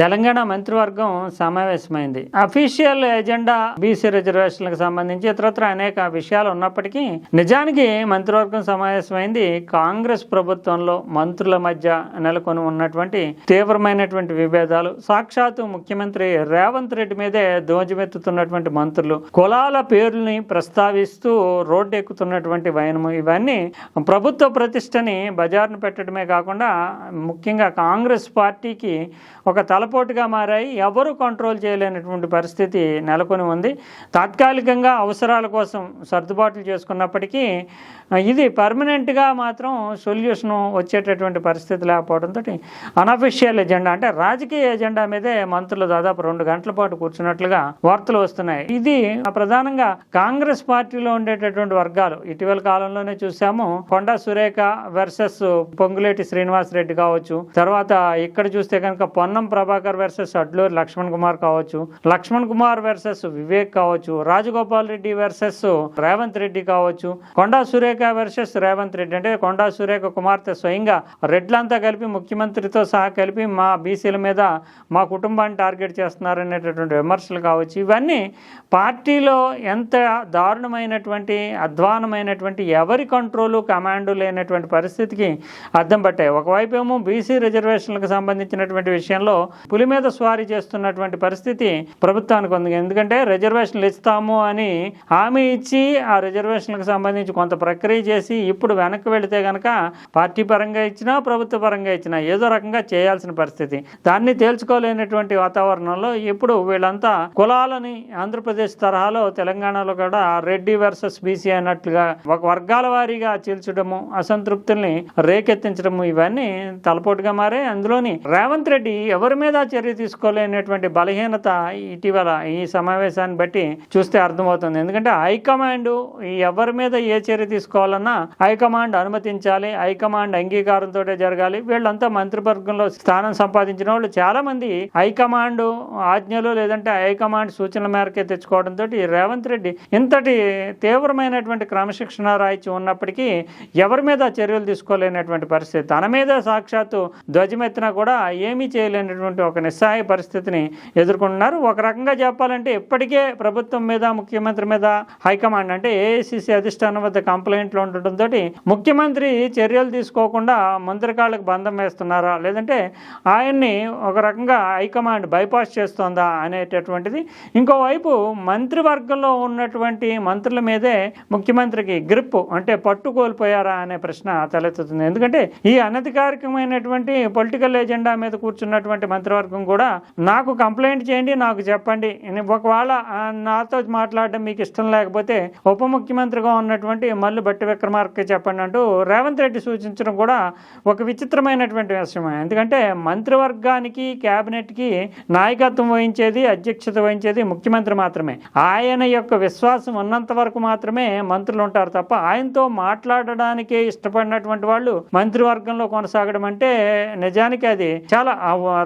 తెలంగాణ మంత్రివర్గం సమావేశమైంది. Official agenda BC రిజర్వేషన్లకు సంబంధించి ఇతరత్ర అనేక విషయాలు ఉన్నప్పటికీ నిజానికి మంత్రివర్గం సమావేశమైంది. కాంగ్రెస్ ప్రభుత్వంలో మంత్రుల మధ్య నెలకొని ఉన్నటువంటి తీవ్రమైనటువంటి విభేదాలు సాక్షాత్తు ముఖ్యమంత్రి రేవంత్ రెడ్డి మీదే దోజమెత్తుతున్నటువంటి మంత్రులు కులాల పేర్లని ప్రస్తావిస్తూ రోడ్డు ఎక్కుతున్నటువంటి వైనము ఇవన్నీ ప్రభుత్వ ప్రతిష్టని బజార్ను పెట్టడమే కాకుండా ముఖ్యంగా కాంగ్రెస్ పార్టీకి ఒక తలపోటుగా మారాయి ఎవరు కంట్రోల్ చేయలేనటువంటి పరిస్థితి నెలకొని ఉంది. తాత్కాలికంగా అవసరాల కోసం సర్దుబాట్లు చేసుకున్నప్పటికీ ఇది పర్మనెంట్గా మాత్రం సొల్యూషన్ వచ్చేటటువంటి పరిస్థితి లేకపోవడంతో అనఫిషియల్ ఎజెండా అంటే రాజకీయ ఎజెండా మీదే మంత్రులు దాదాపు రెండు గంటల పాటు కూర్చున్నట్లుగా వార్తలు వస్తున్నాయి. ఇది ప్రధానంగా కాంగ్రెస్ పార్టీలో ఉండేటటువంటి వర్గాలు. ఇటీవల కాలంలోనే చూసాము కొండా సురేఖ వర్సెస్ పొంగులేటి శ్రీనివాస్ రెడ్డి కావచ్చు. తర్వాత ఇక్కడ చూస్తే కనుక పొన్నం ప్రభాకర్ వర్సెస్ అడ్లూరి లక్ష్మణ్ కుమార్ కావచ్చు లక్ష్మణ్ కుమార్ వర్సెస్ వివేక్ కావచ్చు రాజగోపాల్ రెడ్డి వర్సెస్ రేవంత్ రెడ్డి కావచ్చు కొండా సురేఖ వర్సెస్ రేవంత్ రెడ్డి. అంటే కొండా సురేఖ కుమార్తె స్వయంగా రెడ్లంతా కలిపి ముఖ్యమంత్రితో సహా కలిపి మా బీసీల మీద మా కుటుంబాన్ని టార్గెట్ చేస్తున్నారనేటటువంటి విమర్శలు కావచ్చు. ఇవన్నీ పార్టీలో ఎంత దారుణమైనటువంటి అధ్వానమైనటువంటి ఎవరి కంట్రోలు కమాండు లేనటువంటి పరిస్థితికి అద్దం పట్టాయి. ఒకవైపు ఏమో బీసీ రిజర్వేషన్లకు సంబంధించినటువంటి విషయంలో పులి మీద స్వారీ చేస్తున్నటువంటి పరిస్థితి ప్రభుత్వానికి ఉంది. ఎందుకంటే రిజర్వేషన్లు ఇస్తాము అని హామీ ఇచ్చి ఆ రిజర్వేషన్లకు సంబంధించి కొంత ప్రక్రియ చేసి ఇప్పుడు వెనక్కి వెళితే కనుక పార్టీ పరంగా ఇచ్చినా ప్రభుత్వ పరంగా ఇచ్చినా ఏదో రకంగా చేయాల్సిన పరిస్థితి. దాన్ని తేల్చుకోలేనటువంటి వాతావరణంలో ఇప్పుడు వీళ్ళంతా కులాలని ఆంధ్రప్రదేశ్ తరహాలో తెలంగాణలో కూడా రెడ్డి వర్సెస్ బీసీ అన్నట్లుగా ఒక వర్గాల వారీగా చీల్చడము అసంతృప్తుల్ని రేకెత్తించడము ఇవన్నీ తలపోటుగా మారే అందులోని రేవంత్ రెడ్డి ఎవరి మీద చర్య తీసుకోలేనటువంటి బలహీనత ఇటీవల ఈ సమావేశాన్ని బట్టి చూస్తే అర్థమవుతుంది. ఎందుకంటే హైకమాండ్ ఎవరి మీద ఏ చర్య తీసుకోవాలన్నా హైకమాండ్ అనుమతించాలి హైకమాండ్ అంగీకారంతో జరగాలి. వీళ్ళంతా మంత్రివర్గంలో స్థానం సంపాదించిన వాళ్ళు. చాలా మంది హైకమాండ్ ఆజ్ఞలు లేదంటే హైకమాండ్ సూచనల మేరకే తెచ్చుకోవడంతో రేవంత్ రెడ్డి ఇంతటి తీవ్రమైనటువంటి క్రమశిక్షణ రాయిచి ఉన్నప్పటికీ ఎవరి మీద చర్యలు తీసుకోలేనటువంటి పరిస్థితి. తన మీద సాక్షాత్తు ధ్వజమెత్తినా కూడా ఏమీ చేయలేనటువంటి ఒక నిస్సహాయ పరిస్థితిని ఎదుర్కొంటున్నారు. ఒక రకంగా చెప్పాలంటే ఇప్పటికే ప్రభుత్వం మీద ముఖ్యమంత్రి మీద హైకమాండ్ అంటే ఏఐసిసి అధిష్టానం వద్ద కంప్లైంట్లు ఉండటంతో ముఖ్యమంత్రి చర్యలు తీసుకోకుండా మంత్రికాళ్ళకు బంధం వేస్తున్నారా? లేదంటే ఆయన్ని ఒక రకంగా హైకమాండ్ బైపాస్ చేస్తోందా అనేటటువంటిది. ఇంకోవైపు మంత్రివర్గంలో ఉన్నటువంటి మంత్రుల మీదే ముఖ్యమంత్రికి గ్రిప్ అంటే పట్టు కోల్పోయారా అనే ప్రశ్న తలెత్తుతుంది. ఎందుకంటే ఈ అనధికారికమైనటువంటి పొలిటికల్ ఎజెండా మీద కూర్చున్నటువంటి మంత్రి మంత్రివర్గం కూడా నాకు కంప్లైంట్ చేయండి నాకు చెప్పండి. ఒకవేళ నాతో మాట్లాడడం మీకు ఇష్టం లేకపోతే ఉప ముఖ్యమంత్రిగా ఉన్నటువంటి మల్లు బట్టి విక్రమార్క చెప్పండి అంటూ రేవంత్ రెడ్డి సూచించడం కూడా ఒక విచిత్రమైనటువంటి విషయం ఎందుకంటే మంత్రివర్గానికి క్యాబినెట్కి నాయకత్వం వహించేది అధ్యక్షత వహించేది ముఖ్యమంత్రి మాత్రమే. ఆయన యొక్క విశ్వాసం ఉన్నంత వరకు మాత్రమే మంత్రులు ఉంటారు తప్ప ఆయనతో మాట్లాడడానికే ఇష్టపడినటువంటి వాళ్ళు మంత్రివర్గంలో కొనసాగడం అంటే నిజానికి అది చాలా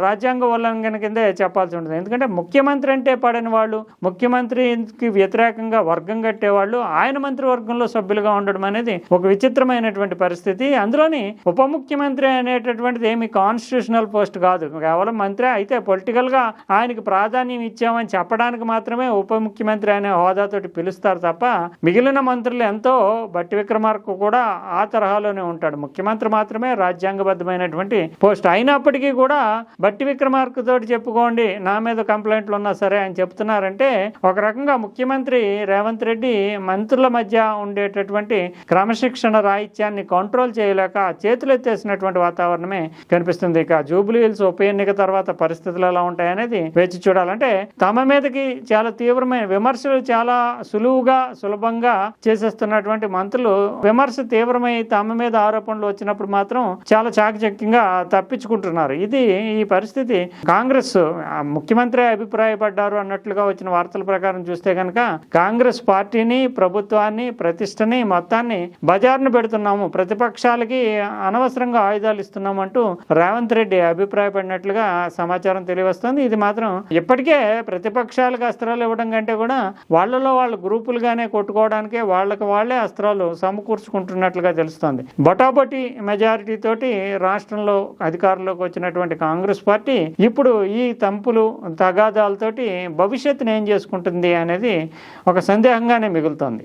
రాజ్యాంగ రాజ్యాంగ ఉల్లంఘన కిందే చెప్పాల్సి ఉంటుంది. ఎందుకంటే ముఖ్యమంత్రి అంటే పడని వాళ్ళు ముఖ్యమంత్రికి వ్యతిరేకంగా వర్గం కట్టేవాళ్ళు ఆయన మంత్రివర్గంలో సభ్యులుగా ఉండడం అనేది ఒక విచిత్రమైనటువంటి పరిస్థితి. అందులోని ఉప ముఖ్యమంత్రి అనేటటువంటిది ఏమి కాన్స్టిట్యూషనల్ పోస్ట్ కాదు. కేవలం మంత్రి అయితే పొలిటికల్గా ఆయనకి ప్రాధాన్యం ఇచ్చామని చెప్పడానికి మాత్రమే ఉప ముఖ్యమంత్రి అనే హోదాతోటి పిలుస్తారు తప్ప మిగిలిన మంత్రులు ఎంతో బట్టి విక్రమార్క కూడా ఆ తరహాలోనే ఉంటాడు. ముఖ్యమంత్రి మాత్రమే రాజ్యాంగబద్ధమైనటువంటి పోస్ట్. అయినప్పటికీ కూడా బట్టి విక్రమ తోటి చెప్పుకోండి నా మీద కంప్లైంట్లు ఉన్నా సరే అని చెప్తున్నారంటే ఒక రకంగా ముఖ్యమంత్రి రేవంత్ రెడ్డి మంత్రుల మధ్య ఉండేటటువంటి క్రమశిక్షణ రాహిత్యాన్ని కంట్రోల్ చేయలేక చేతులెత్తేసినటువంటి వాతావరణమే కనిపిస్తుంది. ఇక జూబ్లీ హిల్స్ ఉప ఎన్నిక తర్వాత పరిస్థితులు ఎలా ఉంటాయనేది వేచి చూడాలంటే తమ మీదకి చాలా తీవ్రమైన విమర్శలు చాలా సులువుగా సులభంగా చేసేస్తున్నటువంటి మంత్రులు విమర్శ తీవ్రమై తమ మీద ఆరోపణలు వచ్చినప్పుడు మాత్రం చాలా చాకచక్యంగా తప్పించుకుంటున్నారు. ఇది ఈ పరిస్థితి కాంగ్రెస్ ముఖ్యమంత్రి అభిప్రాయపడ్డారు అన్నట్లుగా వచ్చిన వార్తల ప్రకారం చూస్తే కనుక కాంగ్రెస్ పార్టీని ప్రభుత్వాన్ని ప్రతిష్టని మొత్తాన్ని బజార్ను పెడుతున్నాము. ప్రతిపక్షాలకి అనవసరంగా ఆయుధాలు ఇస్తున్నామంటూ రేవంత్ రెడ్డి అభిప్రాయపడినట్లుగా సమాచారం తెలియవస్తుంది. ఇది మాత్రం ఇప్పటికే ప్రతిపక్షాలకు అస్త్రాలు ఇవ్వడం కంటే కూడా వాళ్ళలో వాళ్ళ గ్రూపులుగానే కొట్టుకోవడానికే వాళ్ళకి వాళ్ళే అస్త్రాలు సమకూర్చుకుంటున్నట్లుగా తెలుస్తోంది. బొటాబొటి మెజారిటీ తోటి రాష్ట్రంలో అధికారంలోకి వచ్చినటువంటి కాంగ్రెస్ పార్టీ ఇప్పుడు ఈ తంపులు తగాదాలతోటి భవిష్యత్తును ఏం చేసుకుంటుంది అనేది ఒక సందేహంగానే మిగులుతోంది.